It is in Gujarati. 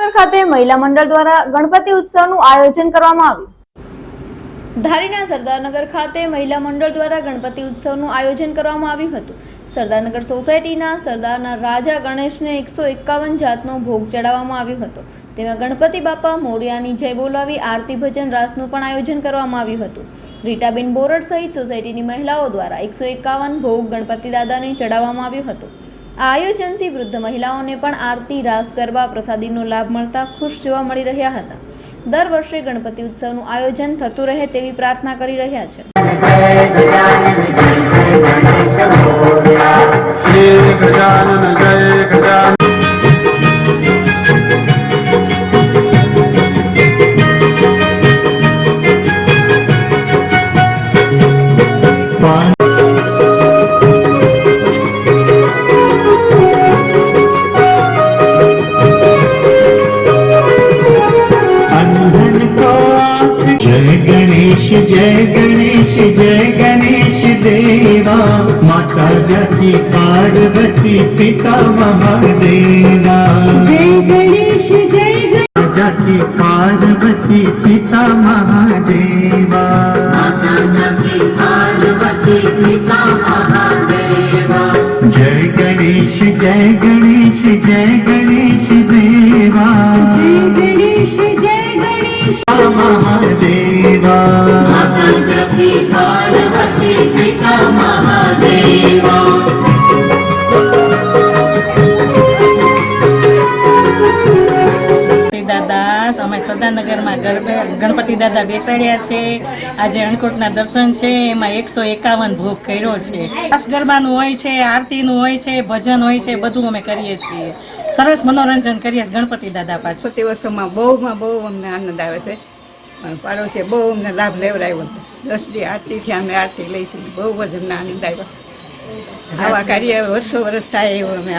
સરદારનગર ખાતે મહિલા મંડળ દ્વારા ગણપતિ ઉત્સવનું આયોજન કરવામાં આવ્યું. ધારીના સરદારનગર ખાતે મહિલા મંડળ દ્વારા ગણપતિ ઉત્સવનું આયોજન કરવામાં આવ્યું હતું. સરદારનગર સોસાયટીના સરદારના રાજા ગણેશને એકસો એકાવન જાતનો ભોગ ચડાવવામાં આવ્યો હતો. તેમાં ગણપતિ બાપા મોર્યાની જય બોલાવી આરતી ભજન રાસનું પણ આયોજન કરવામાં આવ્યું હતું. રીટાબેન બોરડ સહિત સોસાયટીની મહિલાઓ દ્વારા એકસો એકાવન ભોગ ગણપતિ દાદાને ચડાવવામાં આવ્યું હતું. આયોજનથી વૃદ્ધ મહિલાઓને પણ આરતી, રાસ, ગરબા પ્રસાદીનો લાભ મળતા ખુશ જોવા મળી રહ્યા હતા. દર વર્ષે ગણપતિ ઉત્સવનું આયોજન થતું રહે તેવી પ્રાર્થના કરી રહ્યા છે. શ્રી જય ગણેશ જય ગણેશ જય ગણેશ દેવા. માતા જાતિ પાર્વતી પિતા મહાદેવા જય ગણેશ જય જાતિ પાર્વતી પિતા મહાદેવા માતા જાતિ પાર્વતી પિતા મહાદેવા જય ગણેશ જય ગણેશ જય ગણેશ माता जगती पार्वती पिता महादेवा ગણપતિ દાદા અમે સદાનગરમાં ગરબે ગણપતિ દાદા બેસાડ્યા છે આજે અણકોટના દર્શન છે એમાં એકસો એકાવન ભોગ કર્યો છે રાસ ગરબાનું હોય છે આરતીનું હોય છે ભજન હોય છે બધું અમે કરીએ છીએ સરસ મનોરંજન કરીએ છીએ ગણપતિ દાદા પાછળ ગણપતિ ઉત્સવમાં બહુમાં બહુ અમને આનંદ આવે છે અને પાડોશીએ બહુ અમને લાભ લેવડાવ્યો દસ દી આરતીથી અમે આરતી લઈશું. બહુ જ અમને આનંદ આવ્યો. આવા કાર્ય વર્ષો વર્ષ થાય એવું અમે